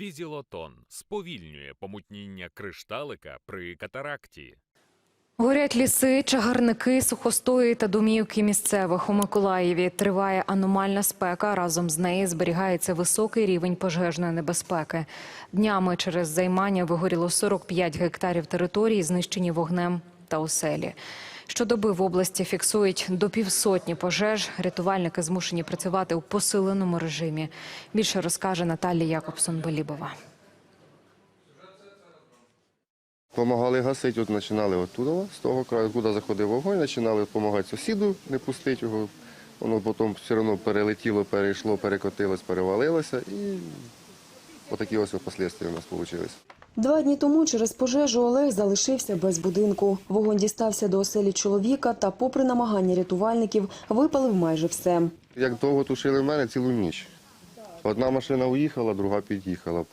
Візілотон сповільнює помутніння кришталика при катаракті. Горять ліси, чагарники, сухостої та домівки місцевих. У Миколаєві триває аномальна спека. Разом з нею зберігається високий рівень пожежної небезпеки. Днями через займання вигоріло 45 гектарів території, знищені вогнем та оселі. Щодоби в області фіксують до півсотні пожеж. Рятувальники змушені працювати у посиленому режимі. Більше розкаже Наталія Якобсон-Белібова. Помагали гасити, от починали оттуда, з того краю, куди заходив вогонь, починали допомагати сусіду, не пустити його. Воно потім все одно перелетіло, перейшло, перекотилось, перевалилося і отакі ось послідствия у нас вийшли. Два дні тому через пожежу Олег залишився без будинку. Вогонь дістався до оселі чоловіка та, попри намагання рятувальників, випалив майже все. Як довго тушили в мене цілу ніч. Одна машина уїхала, друга під'їхала.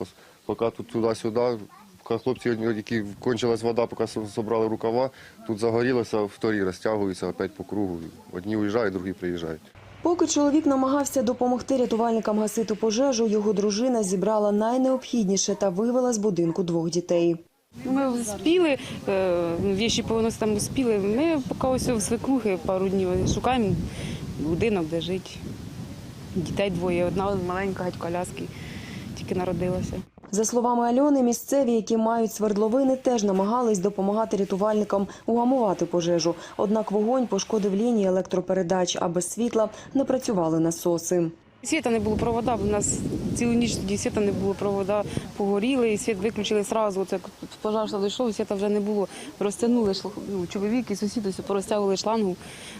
Поки тут туди-сюди, поки хлопці, які кончилась вода, поки зібрали рукава, тут загорілося, вторі розтягуються опять по кругу. Одні уїжджають, другі приїжджають. Поки чоловік намагався допомогти рятувальникам гасити пожежу, його дружина зібрала найнеобхідніше та вивела з будинку двох дітей. Ми успіли, е, віші повністю там успіли. Ми поки ось в свекрухи пару днів шукаємо будинок, де жити. Дітей двоє, одна маленька геть коляски, тільки народилася. За словами Альони, місцеві, які мають свердловини, теж намагались допомагати рятувальникам угамувати пожежу. Однак вогонь пошкодив лінії електропередач, а без світла не працювали насоси. Світа не було провода, в нас цілу ніч тоді світа не було провода, погоріли, і світ виключили одразу. Це пожар дійшов, світа вже не було. Розтягнули ну, чоловік і сусіди порозтягували шлангу,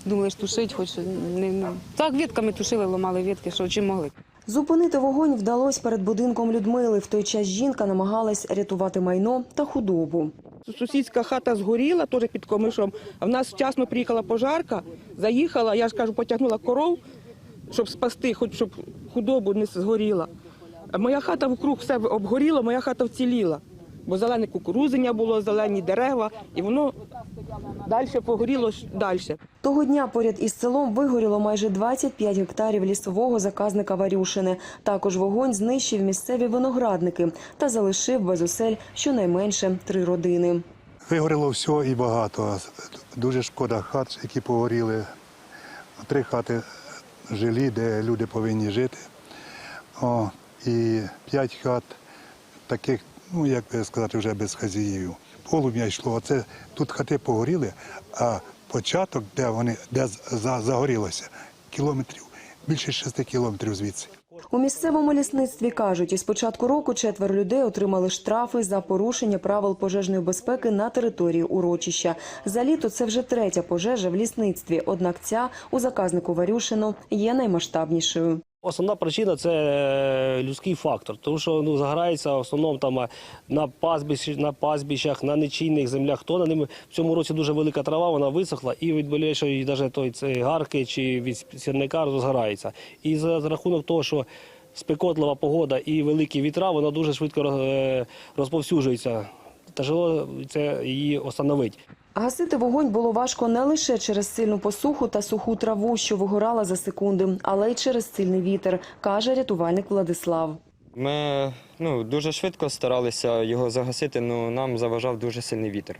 думали, що тушить, хоч не. Так, вітками тушили, ламали вітки, що чим могли. Зупинити вогонь вдалося перед будинком Людмили. В той час жінка намагалась рятувати майно та худобу. Сусідська хата згоріла, теж під комишом. В нас вчасно приїхала пожарка, заїхала, я ж кажу, потягнула коров, щоб спасти, хоч щоб худобу не згоріла. Моя хата вкруг все обгоріло, моя хата вціліла. Бо зелене кукурузення було, зелені дерева, і воно далі погоріло далі. Того дня поряд із селом вигоріло майже 25 гектарів лісового заказника Варюшини. Також вогонь знищив місцеві виноградники та залишив без осель щонайменше три родини. Вигоріло все і багато. Дуже шкода хат, які погоріли. Три хати жилі, де люди повинні жити. О, і п'ять хат таких, ну як би сказати, вже без хазяїв. Полум'я йшло. Оце тут хати погоріли, а початок, де вони де за- загорілося, кілометрів, більше шести кілометрів звідси. У місцевому лісництві кажуть, із початку року четверо людей отримали штрафи за порушення правил пожежної безпеки на території урочища. За літо це вже третя пожежа в лісництві. Однак ця у заказнику Варюшино є наймасштабнішою. Основна причина це е, людський фактор, тому що ну загорається в основному там е, на пастбищ, на пастбищах, на нечійних землях. То на ними в цьому році дуже велика трава, вона висохла, і від болячої навіть той цей гарки чи від сірника розгорається. І за, за рахунок того, що спекотлива погода і великі вітра, вона дуже швидко е, розповсюджується. Тяжело це її остановити. Гасити вогонь було важко не лише через сильну посуху та суху траву, що вигорала за секунди, але й через сильний вітер, каже рятувальник Владислав. Ми ну, дуже швидко старалися його загасити, але нам заважав дуже сильний вітер.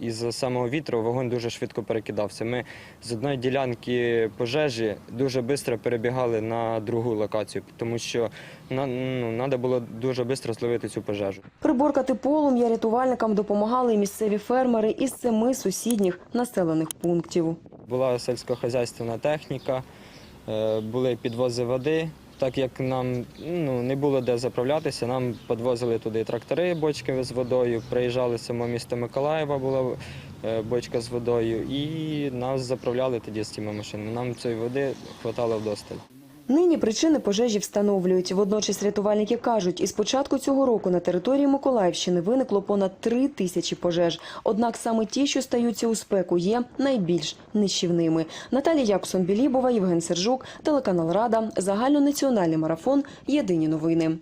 Із самого вітру вогонь дуже швидко перекидався. Ми з одної ділянки пожежі дуже швидко перебігали на другу локацію, тому що на, ну, треба було дуже швидко зловити цю пожежу. Приборкати полум'я рятувальникам допомагали і місцеві фермери із семи сусідніх населених пунктів. Була сільськохозяйственна техніка, е, були підвози води. Так як нам ну, не було де заправлятися, нам підвозили туди трактори, бочки з водою. Приїжджали само місто Миколаєва, була е, бочка з водою, і нас заправляли тоді з цими машинами. Нам цієї води вистачало вдосталь. Нині причини пожежі встановлюють. Водночас рятувальники кажуть, із початку цього року на території Миколаївщини виникло понад три тисячі пожеж. Однак саме ті, що стаються у спеку, є найбільш нищівними. Наталія Яксон-Білібова, Євген Сержук, телеканал Рада, загальнонаціональний марафон. Єдині новини.